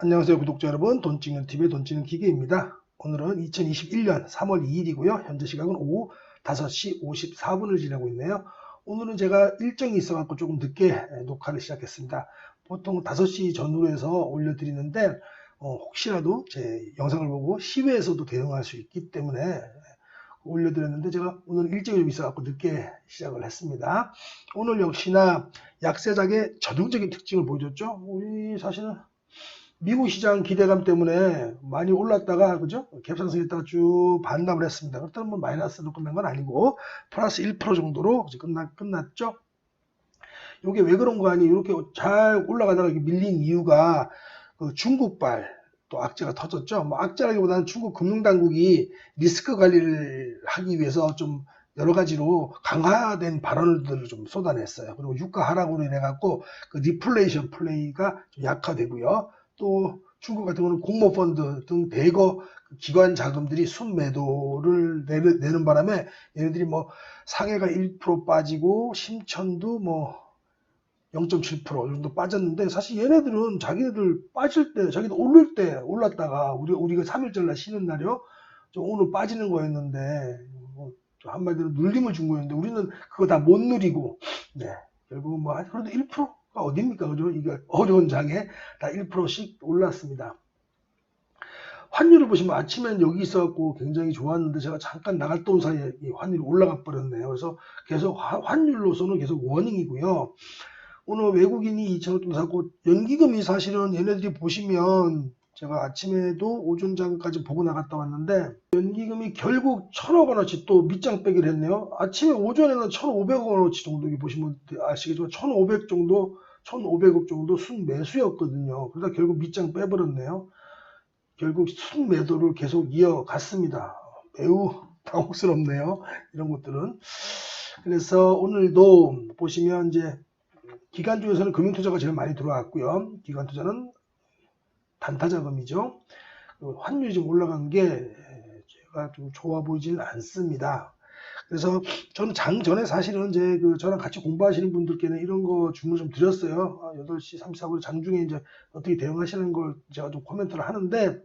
안녕하세요 구독자 여러분 돈 찍는 TV의 돈 찍는 기계입니다. 오늘은 2021년 3월 2일이고요. 현재 시각은 오후 5시 54분을 지나고 있네요. 오늘은 제가 일정이 있어갖고 조금 늦게 녹화를 시작했습니다. 보통 5시 전후로 해서 올려드리는데 어, 혹시라도 제 영상을 보고 시외에서도 대응할 수 있기 때문에 올려드렸는데 제가 오늘 일정이 좀 있어갖고 늦게 시작을 했습니다. 오늘 역시나 약세작의 전형적인 특징을 보여줬죠. 우리 사실은 미국 시장 기대감 때문에 많이 올랐다가 그죠? 갭상승했다가 쭉 반납을 했습니다. 그렇다면 뭐 마이너스로 끝난 건 아니고 플러스 1% 정도로 이제 끝나, 끝났죠. 이게 왜 그런 거 아니? 이렇게 잘 올라가다가 이렇게 밀린 이유가 그 중국발 또 악재가 터졌죠. 뭐 악재라기보다는 중국 금융당국이 리스크 관리를 하기 위해서 좀 여러 가지로 강화된 발언들을 좀 쏟아냈어요. 그리고 유가 하락으로 인해 갖고 그 디플레이션 플레이가 좀 약화되고요. 또 중국 같은 경우는 공모펀드 등 대거 기관 자금들이 순매도를 내는, 내는 바람에 얘네들이 뭐 상해가 1% 빠지고 심천도 뭐 0.7% 정도 빠졌는데 사실 얘네들은 자기네들 빠질 때 자기들 오를 때 올랐다가 우리 우리가 3일절 날 쉬는 날이요? 좀 오늘 빠지는 거였는데 뭐 한마디로 눌림을 준 거였는데 우리는 그거 다 못 누리고 네 결국은 뭐 그래도 1%가 어딥니까 그죠 이게 어려운 장에 다 1%씩 올랐습니다. 환율을 보시면 아침엔 여기 있어갖고 굉장히 좋았는데 제가 잠깐 나갔다 온 사이에 이 환율이 올라가 버렸네요. 그래서 계속 화- 환율로서는 계속 워닝이고요. 오늘 외국인이 2천원 정도 사고 연기금이 사실은 얘네들이 보시면 제가 아침에도 오전장까지 보고 나갔다 왔는데 연기금이 결국 천억 원어치 또 밑장 빼기를 했네요. 아침에 오전에는 1,500억 원어치 정도 보시면 아시겠지만 1,500 정도 1,500억 정도 순매수였거든요. 그러다 결국 밑장 빼버렸네요. 결국 순매도를 계속 이어갔습니다. 매우 당혹스럽네요. 이런 것들은. 그래서 오늘도 보시면 이제 기관 중에서는 금융투자가 제일 많이 들어왔고요. 기관 투자는 단타자금이죠. 그 환율이 좀 올라간 게 제가 좀 좋아 보이지는 않습니다. 그래서 저는 장 전에 사실은 이제 그 저랑 같이 공부하시는 분들께는 이런 거 주문 좀 드렸어요. 아, 8시 34분 장중에 이제 어떻게 대응하시는 걸 제가 좀 코멘트를 하는데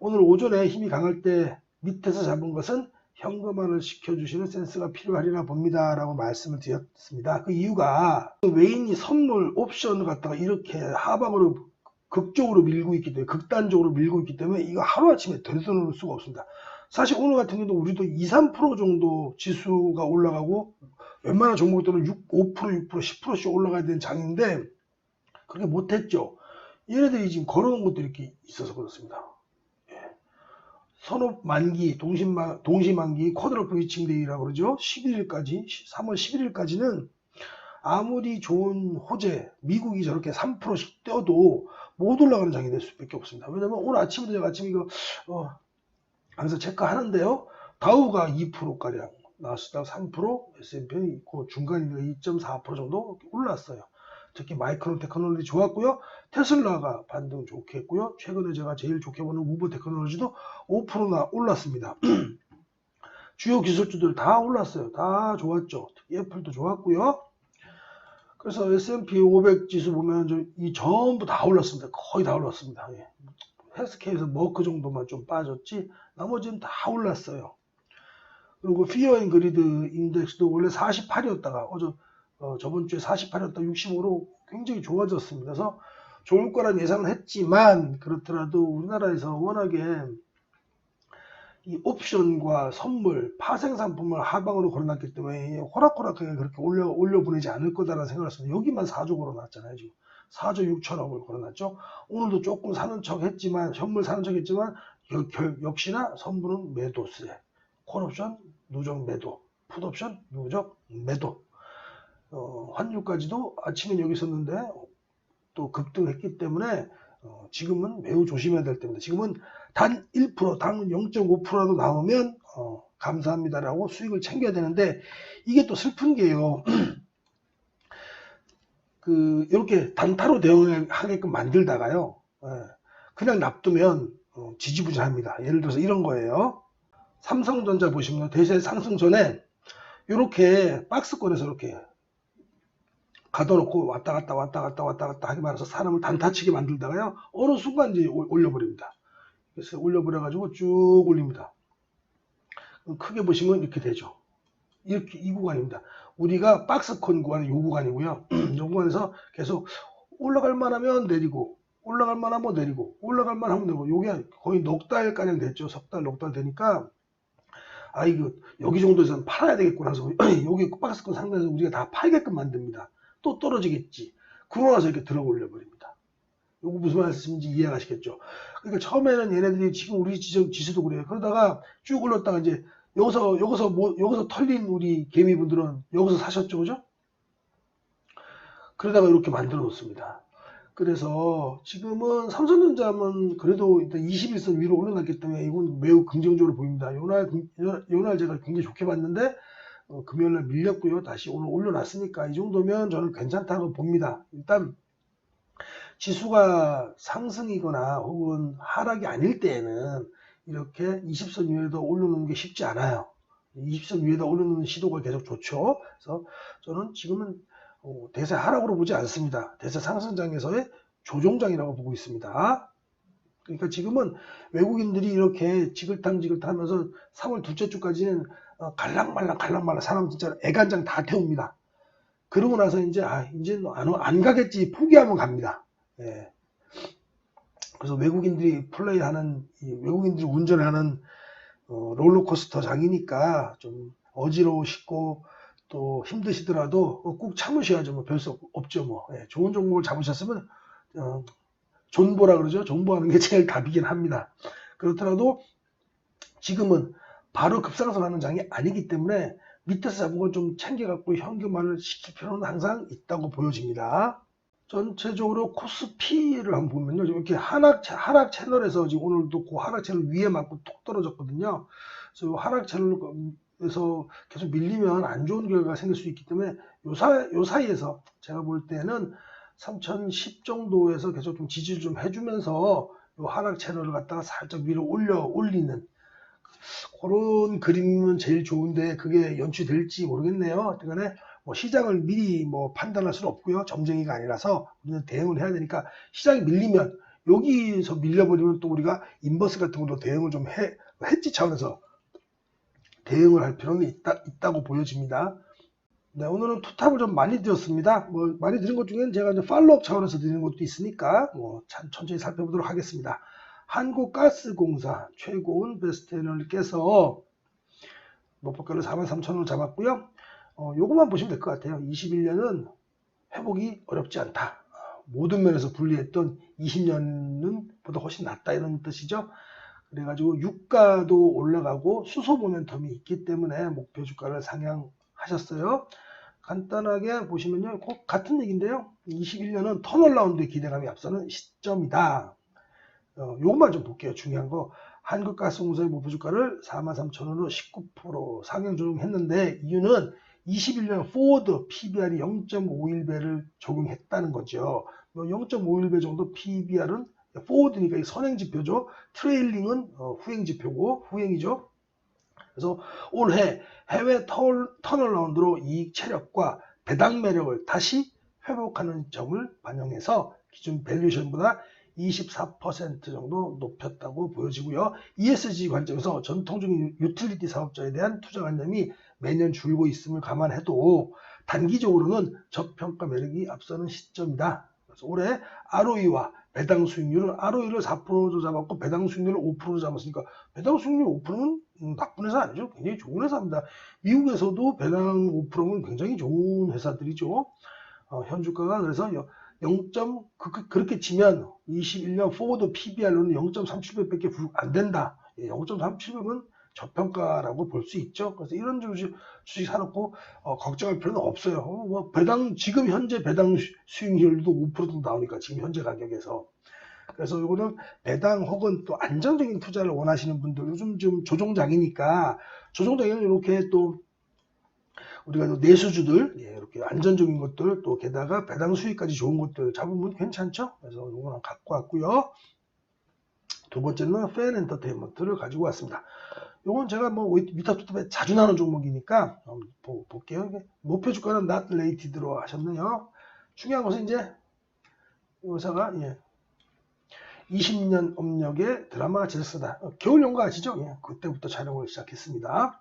오늘 오전에 힘이 강할 때 밑에서 잡은 것은 현금화를 시켜주시는 센스가 필요하리라 봅니다 라고 말씀을 드렸습니다. 그 이유가 외인이 선물 옵션을 갖다가 이렇게 하방으로 극적으로 밀고 있기 때문에 극단적으로 밀고 있기 때문에 이거 하루아침에 되돌릴 수가 없습니다. 사실 오늘 같은 경우도 우리도 2, 3% 정도 지수가 올라가고 웬만한 종목들은 6, 5%, 6%, 10%씩 올라가야 되는 장인데 그렇게 못했죠. 얘네들이 지금 걸어놓은 것들이 이렇게 있어서 그렇습니다. 예. 선업 만기, 동시만, 동시만기, 쿼드러플 위칭데이라고 그러죠. 11일까지, 3월 11일까지는 아무리 좋은 호재, 미국이 저렇게 3%씩 떼어도 못 올라가는 장이 될 수밖에 없습니다. 왜냐면 오늘 아침부터 제가 아침 이거, 어, 항상 체크하는데요. 다우가 2%가량, 나스닥 3%, S&P는 있고 중간이가 2.4% 정도 올랐어요. 특히 마이크론 테크놀로지 좋았고요. 테슬라가 반등 좋게 했고요. 최근에 제가 제일 좋게 보는 우버 테크놀로지도 5%나 올랐습니다. 주요 기술주들 다 올랐어요. 다 좋았죠. 특히 애플도 좋았고요. 그래서 S&P 500 지수 보면 저이 전부 다 올랐습니다. 거의 다 올랐습니다. 예. 헬스케에서 머크 정도만 좀 빠졌지 나머지는 다 올랐어요. 그리고 피어 앤 그리드 인덱스도 원래 48이었다가 어저 어, 저번 주에 48이었다 65로 굉장히 좋아졌습니다. 그래서 좋을 거란 예상을 했지만 그렇더라도 우리나라에서 워낙에 이 옵션과 선물, 파생 상품을 하방으로 걸어놨기 때문에 호락호락하게 그렇게 올려 올려 보내지 않을 거다라는 생각을 했습니다. 여기만 4조 걸어놨잖아요 지금 4조 6천억을 걸어놨죠. 오늘도 조금 사는 척 했지만 선물 사는 척 했지만 역시나 선물은 매도세, 콜옵션 누적 매도, 풋옵션 누적 매도. 어, 환율까지도 아침엔 여기 있었는데 또 급등했기 때문에 어, 지금은 매우 조심해야 될 때입니다. 지금은 단 1%, 단 0.5%라도 나오면 어, 감사합니다라고 수익을 챙겨야 되는데 이게 또 슬픈 게요. 그 이렇게 단타로 대응하게끔 만들다가요. 예, 그냥 놔두면 어, 지지부진합니다. 예를 들어서 이런 거예요. 삼성전자 보시면 대세 상승 전에 이렇게 박스권에서 이렇게 가둬놓고 왔다 갔다 왔다 갔다 왔다 갔다 하게 말해서 사람을 단타치게 만들다가요 어느 순간 이제 올- 올려버립니다. 그래서 올려버려가지고 쭉 올립니다. 크게 보시면 이렇게 되죠. 이렇게 이 구간입니다. 우리가 박스콘 구간은 이 구간이고요. 이 구간에서 계속 올라갈 만하면 내리고 올라갈 만하면 내리고 올라갈 만하면 내리고 요게 거의 넉 달 가량 됐죠. 석 달, 넉 달 되니까 아 이거 여기 정도에서는 팔아야 되겠구나 해서 여기 박스권 상단에서 우리가 다 팔게끔 만듭니다. 또 떨어지겠지. 그러고 나서 이렇게 들어 올려 버립니다. 요거 무슨 말씀인지 이해가시겠죠? 그러니까 처음에는 얘네들이 지금 우리 지적 지수도 그래요. 그러다가 쭉 올렸다가 이제 여기서 여기서 뭐 여기서 털린 우리 개미분들은 여기서 사셨죠, 그죠? 그러다가 이렇게 만들어 놓습니다. 그래서 지금은 삼성전자는 그래도 일단 21선 위로 올라갔기 때문에 이건 매우 긍정적으로 보입니다. 요날, 요- 요날 제가 굉장히 좋게 봤는데, 어, 금요일날 밀렸고요. 다시 오늘 올려놨으니까 이 정도면 저는 괜찮다고 봅니다. 일단, 지수가 상승이거나 혹은 하락이 아닐 때에는 이렇게 20선 위에다 올려놓는 게 쉽지 않아요. 20선 위에다 올려놓는 시도가 계속 좋죠. 그래서 저는 지금은 어, 대세 하락으로 보지 않습니다. 대세 상승장에서의 조종장이라고 보고 있습니다. 그러니까 지금은 외국인들이 이렇게 지글탕지글탕 하면서 3월 둘째 주까지는 어, 갈랑말랑 갈랑말랑 사람 진짜 애간장 다 태웁니다. 그러고 나서 이제 아 이제 안, 안 가겠지 포기하면 갑니다. 예. 그래서 외국인들이 플레이하는 이 외국인들이 운전하는 어, 롤러코스터 장이니까 좀 어지러우시고 또 힘드시더라도 꼭 참으셔야죠. 뭐 별수 없죠. 뭐 예, 좋은 종목을 잡으셨으면 어, 존보라 그러죠. 존보하는 게 제일 답이긴 합니다. 그렇더라도 지금은 바로 급상승하는 장이 아니기 때문에 밑에서 잡은 걸 좀 챙겨갖고 현금화를 시킬 필요는 항상 있다고 보여집니다. 전체적으로 코스피를 한번 보면요. 이렇게 하락, 채- 하락 채널에서 지금 오늘도 그 하락 채널 위에 맞고 톡 떨어졌거든요. 그래서 하락 채널 에서 계속 밀리면 안 좋은 결과가 생길 수 있기 때문에 요, 사, 요 사이에서 제가 볼 때는 3010 정도에서 계속 좀 지지를 좀 해주면서 요 하락 채널을 갖다가 살짝 위로 올려 올리는 그런 그림은 제일 좋은데 그게 연출될지 모르겠네요. 하여튼간에 뭐 시장을 미리 뭐 판단할 수는 없고요. 점쟁이가 아니라서 우리는 대응을 해야 되니까 시장이 밀리면 여기서 밀려버리면 또 우리가 인버스 같은 걸로 대응을 좀 해, 해지 차원에서 대응을 할 필요는 있다, 있다고 보여집니다. 네, 오늘은 투탑을 좀 많이 드렸습니다. 뭐 많이 드린 것 중에는 제가 이제 팔로업 차원에서 드리는 것도 있으니까 뭐 천- 천천히 살펴보도록 하겠습니다. 한국가스공사 최고운 베스트널께서 목표가를 43,000원을 잡았고요. 어, 요것만 보시면 될 것 같아요. 21년은 회복이 어렵지 않다. 어, 모든 면에서 불리했던 20년은 보다 훨씬 낫다 이런 뜻이죠. 그래가지고 유가도 올라가고 수소 모멘텀이 있기 때문에 목표 주가를 상향하셨어요. 간단하게 보시면요. 꼭 같은 얘기인데요. 21년은 턴얼라운드의 기대감이 앞서는 시점이다. 어, 요것만 좀 볼게요. 중요한 거. 한국가스공사의 목표 주가를 43,000원으로 19% 상향 조정했는데 이유는 21년 포워드 PBR이 0.51배를 적용했다는 거죠. 0.51배 정도 PBR은 포워드니까 이 선행 지표죠. 트레일링은 어, 후행 지표고 후행이죠. 그래서 올해 해외 턴, 턴얼라운드로 이익 체력과 배당 매력을 다시 회복하는 점을 반영해서 기존 밸류션보다 24% 정도 높였다고 보여지고요. ESG 관점에서 전통적인 유틸리티 사업자에 대한 투자 관념이 매년 줄고 있음을 감안해도 단기적으로는 저평가 매력이 앞서는 시점이다. 그래서 올해 ROE와 배당 수익률은 ROE를 4%로 잡았고 배당 수익률을 5%로 잡았으니까 배당 수익률 5%는 음, 나쁜 회사 아니죠. 굉장히 좋은 회사입니다. 미국에서도 배당 5%는 굉장히 좋은 회사들이죠. 어, 현 주가가 그래서 0. 그, 그, 그렇게 치면 21년 포워드 PBR로는 0.37배밖에 안 된다. 0.37배면 저평가라고 볼 수 있죠. 그래서 이런 주식, 주식 사놓고 어, 걱정할 필요는 없어요. 어, 뭐 배당 지금 현재 배당 수- 수익률도 5% 정도 나오니까 지금 현재 가격에서 그래서 이거는 배당 혹은 또 안정적인 투자를 원하시는 분들 요즘 좀 조종장이니까 조종장에는 이렇게 또 우리가 또 내수주들 예, 이렇게 안전적인 것들 또 게다가 배당 수익까지 좋은 것들 잡으면 괜찮죠? 그래서 이거는 갖고 왔고요. 두 번째는 팬 엔터테인먼트를 가지고 왔습니다. 요건 제가 뭐 위타 투톱에 자주 나오는 종목이니까 보- 볼게요. 목표 주가는 not related로 하셨네요. 중요한 것은 이제 이 회사가 예, 20년 업력의 드라마 제작사다. 어, 겨울 연가 아시죠? 예, 그때부터 촬영을 시작했습니다.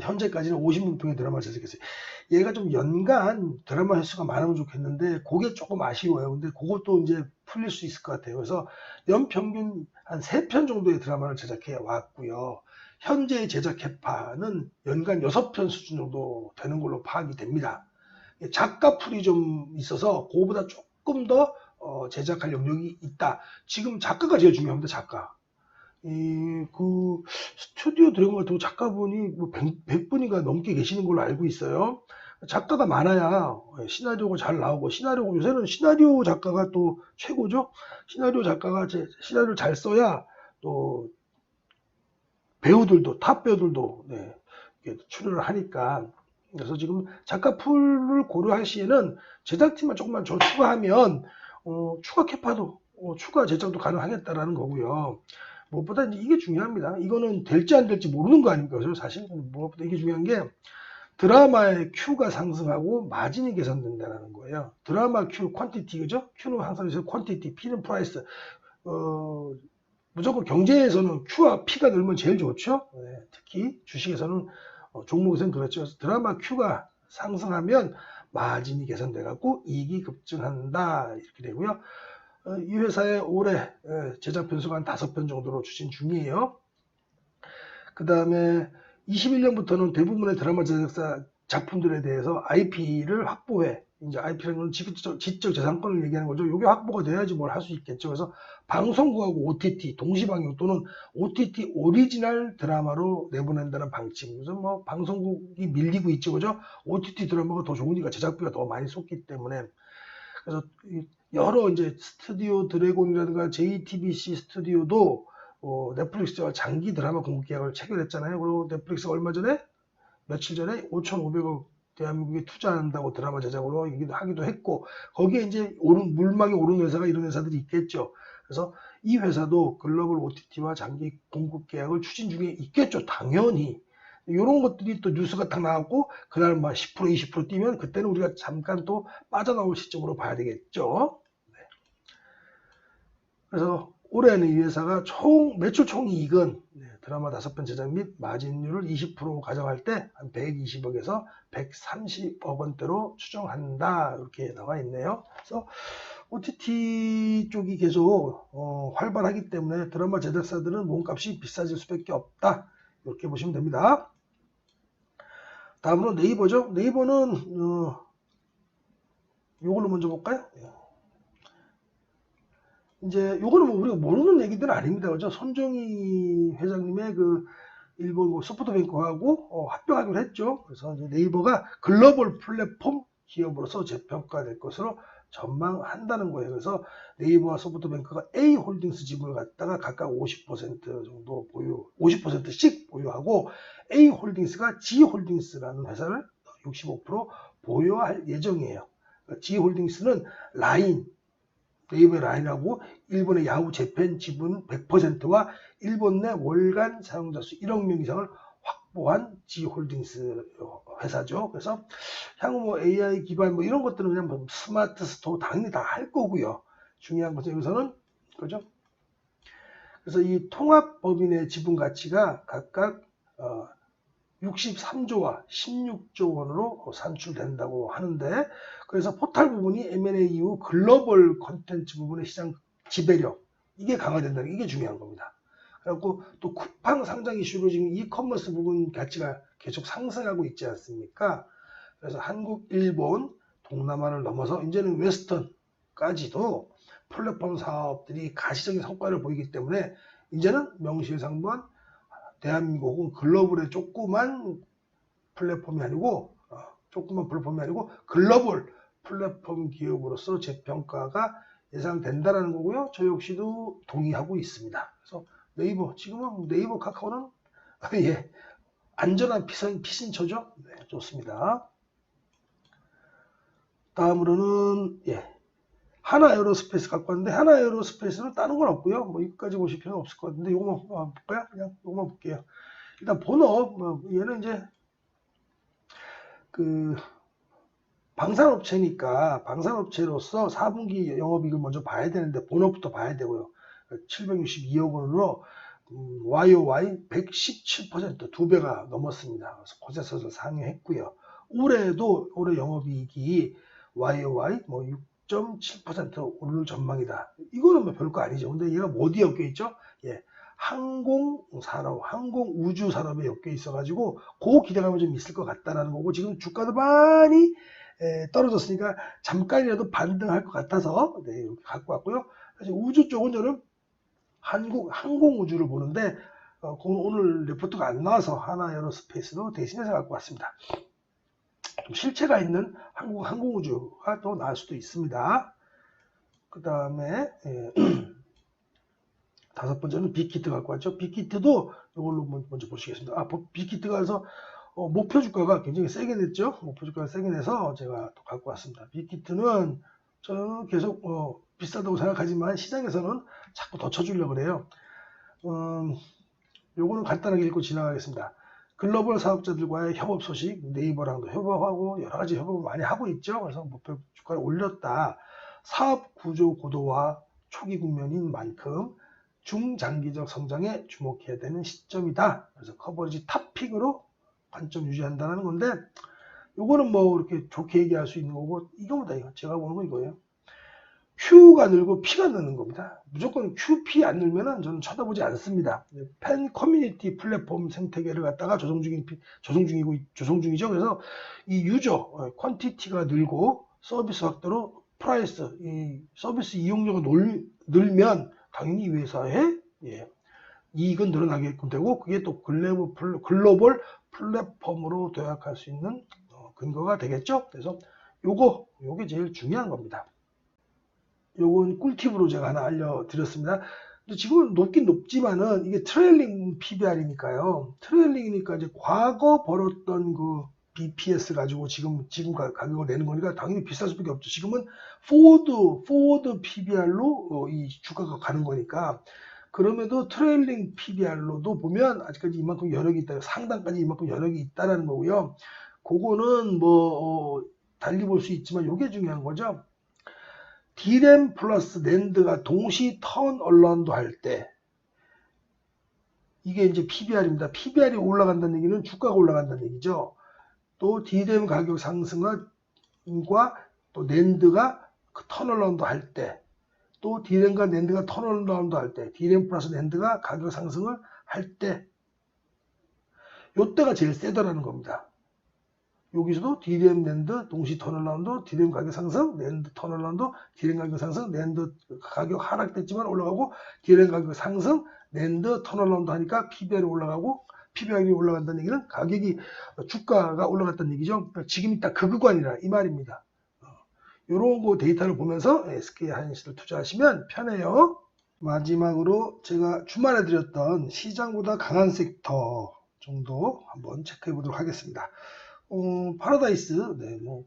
현재까지는 50분 의 드라마 제작했어요. 얘가 좀 연간 드라마 횟수가 많으면 좋겠는데 그게 조금 아쉬워요. 근데 그것도 이제 풀릴 수 있을 것 같아요. 그래서 연평균 한 3편 정도의 드라마를 제작해 왔고요. 현재 제작 개파는 연간 6편 수준 정도 되는 걸로 파악이 됩니다. 작가 풀이 좀 있어서 그거보다 조금 더 어, 제작할 영역이 있다. 지금 작가가 제일 중요합니다. 작가. 이, 그, 스튜디오 드래곤 같은 작가분이 뭐 100, 분이가 넘게 계시는 걸로 알고 있어요. 작가가 많아야 시나리오가 잘 나오고, 시나리오, 요새는 시나리오 작가가 또 최고죠? 시나리오 작가가 제, 시나리오를 잘 써야 또 배우들도, 탑 배우들도, 네, 출연을 하니까. 그래서 지금 작가 풀을 고려할 시에는 제작팀만 조금만 더 추가하면, 어, 추가 캐파도, 어, 추가 제작도 가능하겠다라는 거고요. 무엇보다 이게 중요합니다. 이거는 될지 안 될지 모르는 거 아닙니까? 사실 무엇보다 이게 중요한 게 드라마의 Q가 상승하고 마진이 개선된다는 거예요. 드라마 Q, 퀀티티, 그죠? Q는 항상. 퀀티티, P는 프라이스. 어, 무조건 경제에서는 Q와 P가 늘면 제일 좋죠. 네, 특히 주식에서는 어, 종목에서는 그렇죠. 드라마 Q가 상승하면 마진이 개선돼 갖고 이익이 급증한다 이렇게 되고요. 어, 이 회사의 올해 제작 편수가 한 다섯 편 정도로 추진 중이에요. 그 다음에 21년부터는 대부분의 드라마 제작사 작품들에 대해서 IP를 확보해. 이제 IP라는 건 지적, 지적 재산권을 얘기하는 거죠. 이게 확보가 돼야지 뭘 할 수 있겠죠. 그래서 방송국하고 OTT, 동시방영 또는 OTT 오리지널 드라마로 내보낸다는 방침. 그래서 뭐 방송국이 밀리고 있죠. 그죠? OTT 드라마가 더 좋으니까 제작비가 더 많이 쏟기 때문에. 그래서 여러 이제 스튜디오 드래곤이라든가 JTBC 스튜디오도 어, 넷플릭스와 장기 드라마 공급 계약을 체결했잖아요. 그리고 넷플릭스가 얼마 전에 며칠 전에 5,500억 대한민국에 투자한다고 드라마 제작으로 하기도 했고 거기에 이제 오른 물망에 오른 회사가 이런 회사들이 있겠죠. 그래서 이 회사도 글로벌 OTT와 장기 공급 계약을 추진 중에 있겠죠. 당연히. 이런 것들이 또 뉴스가 딱 나왔고 그날 막 10% 20% 뛰면 그때는 우리가 잠깐 또 빠져나올 시점으로 봐야 되겠죠. 그래서 올해는 이 회사가 총 매출 총이익은 네, 드라마 다섯 편 제작 및 마진율을 20% 가정할 때 한 120억에서 130억 원대로 추정한다 이렇게 나와 있네요. 그래서 OTT 쪽이 계속 어, 활발하기 때문에 드라마 제작사들은 몸값이 비싸질 수밖에 없다 이렇게 보시면 됩니다. 다음으로 네이버죠. 네이버는 어, 이걸로 먼저 볼까요? 이제 요거는 뭐 우리가 모르는 얘기들은 아닙니다. 그죠? 손정희 회장님의 그 일본 뭐 소프트뱅크하고 어, 합병하기로 했죠. 그래서 네이버가 글로벌 플랫폼 기업으로서 재평가될 것으로 전망한다는 거예요. 그래서 네이버와 소프트뱅크가 A 홀딩스 지분을 갖다가 각각 50% 정도 보유, 50%씩 보유하고 A 홀딩스가 G 홀딩스라는 회사를 65% 보유할 예정이에요. G 홀딩스는 라인, 네이버 라인하고 일본의 야후 재팬 지분 100%와 일본 내 월간 사용자 수 1억 명 이상을 확보한 G홀딩스 회사죠. 그래서 향후 뭐 AI 기반 뭐 이런 것들은 그냥 뭐 스마트 스토어 당연히 다 할 거고요. 중요한 것은 여기서는 그죠? 그래서 이 통합 법인의 지분 가치가 각각 어 63조와 16조 원으로 산출된다고 하는데 그래서 포탈 부분이 M&A 이후 글로벌 컨텐츠 부분의 시장 지배력 이게 강화된다는 게 이게 중요한 겁니다. 그래갖고 또 쿠팡 상장 이슈로 지금 이커머스 부분 가치가 계속 상승하고 있지 않습니까? 그래서 한국, 일본, 동남아를 넘어서 이제는 웨스턴까지도 플랫폼 사업들이 가시적인 성과를 보이기 때문에 이제는 명실상부한 대한민국 혹은 글로벌의 조그만 플랫폼이 아니고 어, 조그만 플랫폼이 아니고 글로벌 플랫폼 기업으로서 재평가가 예상된다는 거고요. 저 역시도 동의하고 있습니다. 그래서 네이버 지금은 네이버 카카오는 예 안전한 피신, 피신처죠. 네, 좋습니다. 다음으로는 예 하나 에어로스페이스 갖고 왔는데 하나 에어로스페이스는 다른 건 없고요. 뭐 이거까지 보실 필요는 없을 것 같은데 이거만 볼까요? 그냥 이거만 볼게요. 일단 본업 뭐 얘는 이제 그 방산업체니까 방산업체로서 4분기 영업이익을 먼저 봐야 되는데 본업부터 봐야 되고요. 762억 원으로 음, YOY 117%두 배가 넘었습니다. 그래서 고세서를 상회했고요. 올해도 올해 영업이익이 YOY 뭐 6.7% 오를 전망이다. 이거는 뭐 별거 아니죠. 근데 얘가 뭐 어디에 엮여 있죠? 예. 항공 산업, 항공 우주 산업에 엮여 있어가지고 그 기대감이 좀 있을 것 같다라는 거고 지금 주가도 많이 에, 떨어졌으니까 잠깐이라도 반등할 것 같아서 네, 이렇게 갖고 왔고요. 사실 우주 쪽은 저는 한국 항공 우주를 보는데 어, 오늘 레포트가 안 나와서 하나 에어로스페이스로 대신해서 갖고 왔습니다. 좀 실체가 있는 한국 항공우주가 또 나올 수도 있습니다. 그 다음에 예, 다섯 번째는 빅히트 갖고 왔죠. 빅히트도 이걸로 먼저 보시겠습니다. 아, 빅히트가 해서 어, 목표 주가가 굉장히 세게 냈죠. 목표 주가가 세게 내서 제가 또 갖고 왔습니다. 빅히트는 저는 계속 어, 비싸다고 생각하지만 시장에서는 자꾸 더 쳐주려고 그래요. 음, 요거는 간단하게 읽고 지나가겠습니다. 글로벌 사업자들과의 협업 소식, 네이버랑도 협업하고 여러 가지 협업을 많이 하고 있죠. 그래서 목표 주가를 올렸다. 사업 구조 고도화 초기 국면인 만큼 중장기적 성장에 주목해야 되는 시점이다. 그래서 커버리지 탑픽으로 관점 유지한다는 건데, 요거는 뭐 이렇게 좋게 얘기할 수 있는 거고, 이거보다 이거 제가 보는 건 이거예요. Q가 늘고 P가 느는 겁니다. 무조건 Q, P 안 늘면은 저는 쳐다보지 않습니다. 팬 커뮤니티 플랫폼 생태계를 갖다가 조성 중인, 조성 중이고, 조성 중이죠. 그래서 이 유저, 퀀티티가 늘고 서비스 확대로 프라이스, 이 서비스 이용료가 늘, 늘면 당연히 이 회사의 예, 이익은 늘어나게끔 되고 그게 또 글로벌, 글로벌 플랫폼으로 도약할 수 있는 어, 근거가 되겠죠. 그래서 요거 요게 제일 중요한 겁니다. 요건 꿀팁으로 제가 하나 알려드렸습니다. 지금은 높긴 높지만은 이게 트레일링 PBR이니까요. 트레일링이니까 이제 과거 벌었던 그 BPS 가지고 지금 지금 가격을 내는 거니까 당연히 비쌀 수밖에 없죠. 지금은 포워드 포워드 PBR로 어, 이 주가가 가는 거니까 그럼에도 트레일링 PBR로도 보면 아직까지 이만큼 여력이 있다. 상단까지 이만큼 여력이 있다라는 거고요. 그거는 뭐 어, 달리 볼 수 있지만 이게 중요한 거죠. D램 플러스 낸드가 동시 턴 언런도 할때 이게 이제 PBR입니다. PBR이 올라간다는 얘기는 주가가 올라간다는 얘기죠. 또 D램 가격 상승과 또 낸드가 그 턴언라운드 할 때, 또 D램과 낸드가 턴언라운드 할 때, D램 플러스 낸드가 가격 상승을 할 때, 요때가 제일 세다라는 겁니다. 여기서도 D램 낸드 동시 턴언라운드, D램 가격 상승, 낸드 턴언라운드, D램 가격 상승, 낸드 가격 하락됐지만 올라가고, D램 가격 상승, 낸드 턴언라운드 하니까 PBR이 올라가고, PBR이 올라간다는 얘기는 가격이 주가가 올라갔다는 얘기죠. 딱그 구간이라 이 말입니다. 이런 거 데이터를 보면서 SK 하이닉스를 투자하시면 편해요. 마지막으로 제가 주말에 드렸던 시장보다 강한 섹터 정도 한번 체크해 보도록 하겠습니다. 어, 파라다이스, 네, 뭐,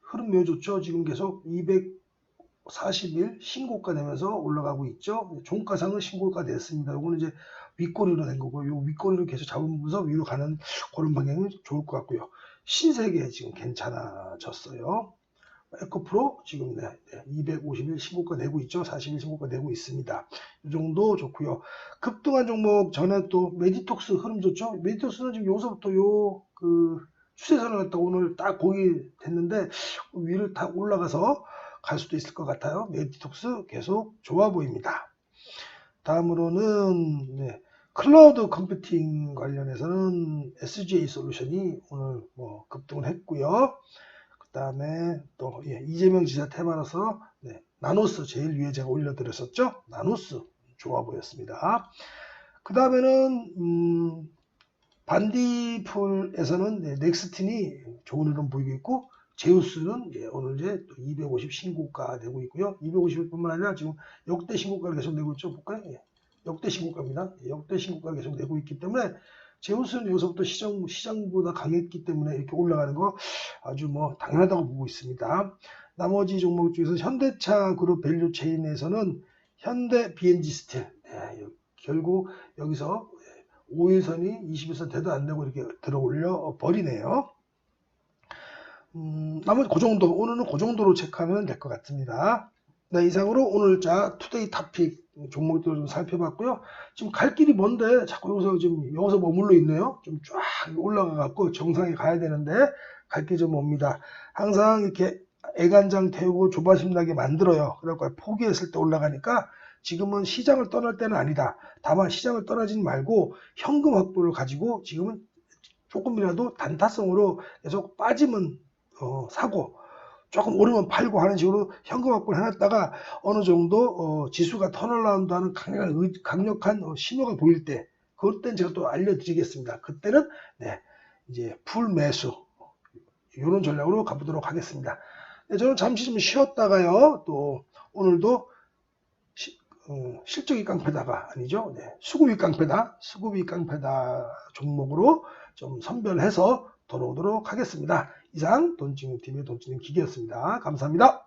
흐름 매우 좋죠. 지금 계속 240일 신고가 되면서 올라가고 있죠. 종가상은 신고가 냈습니다. 이거는 이제 윗꼬리로 된 거고, 요 윗꼬리를 계속 잡으면서 위로 가는 그런 방향이 좋을 것 같고요. 신세계 지금 괜찮아졌어요. 에코프로 지금 네, 251 신고가 내고 있죠. 41 신고가 내고 있습니다. 이 정도 좋고요. 급등한 종목 전에 또 메디톡스 흐름 좋죠. 메디톡스는 지금 여기서부터 요그 추세선을 갖다 오늘 딱 보게 됐는데 위를 다 올라가서 갈 수도 있을 것 같아요. 메디톡스 계속 좋아 보입니다. 다음으로는 네, 클라우드 컴퓨팅 관련해서는 SGA 솔루션이 오늘 뭐 급등을 했고요. 그 다음에 또 예, 이재명 지사 테마로서 네, 나노스 제일 위에 제가 올려드렸었죠. 나노스 좋아 보였습니다. 그 다음에는 음, 반디풀에서는 네, 넥스틴이 좋은 흐름 보이고 있고 제우스는 예, 오늘 이제 250 신고가 내고 있고요. 250뿐만 아니라 지금 역대 신고가를 계속 내고 있죠. 볼까요? 예, 역대 신고가입니다. 예, 역대 신고가를 계속 내고 있기 때문에 제우스는 여기서부터 시장, 시장보다 강했기 때문에 이렇게 올라가는 거 아주 뭐 당연하다고 보고 있습니다. 나머지 종목 중에서 현대차 그룹 밸류 체인에서는 현대 BNG 스틸 네, 결국 여기서 5일선이 21선 대도 안 되고 이렇게 들어 올려 버리네요. 음, 나머지 그 정도, 오늘은 그 정도로 체크하면 될 것 같습니다. 네, 이상으로 오늘 자 투데이 타픽 종목들을 좀 살펴봤고요. 지금 갈 길이 먼데 자꾸 여기서 지금 여기서 머물러 있네요. 좀 쫙 올라가 갖고 정상에 가야 되는데 갈 길이 좀 멉니다. 항상 이렇게 애간장 태우고 조바심 나게 만들어요. 그래갖고 포기했을 때 올라가니까 지금은 시장을 떠날 때는 아니다. 다만 시장을 떠나진 말고 현금 확보를 가지고 지금은 조금이라도 단타성으로 계속 빠지면 어, 사고 조금 오르면 팔고 하는 식으로 현금 확보를 해놨다가 어느 정도 어, 지수가 턴어라운드 하는 강력한, 의- 강력한 어, 신호가 보일 때 그럴 제가 또 알려드리겠습니다. 그때는 네, 이제 풀 매수 이런 전략으로 가보도록 하겠습니다. 네, 저는 잠시 좀 쉬었다가요. 또 오늘도 시- 어, 실적이 깡패다가 아니죠. 네, 수급이 깡패다, 수급이 깡패다 종목으로 좀 선별해서 돌아오도록 하겠습니다. 이상 돈치는 팀의 돈치는 기계였습니다. 감사합니다.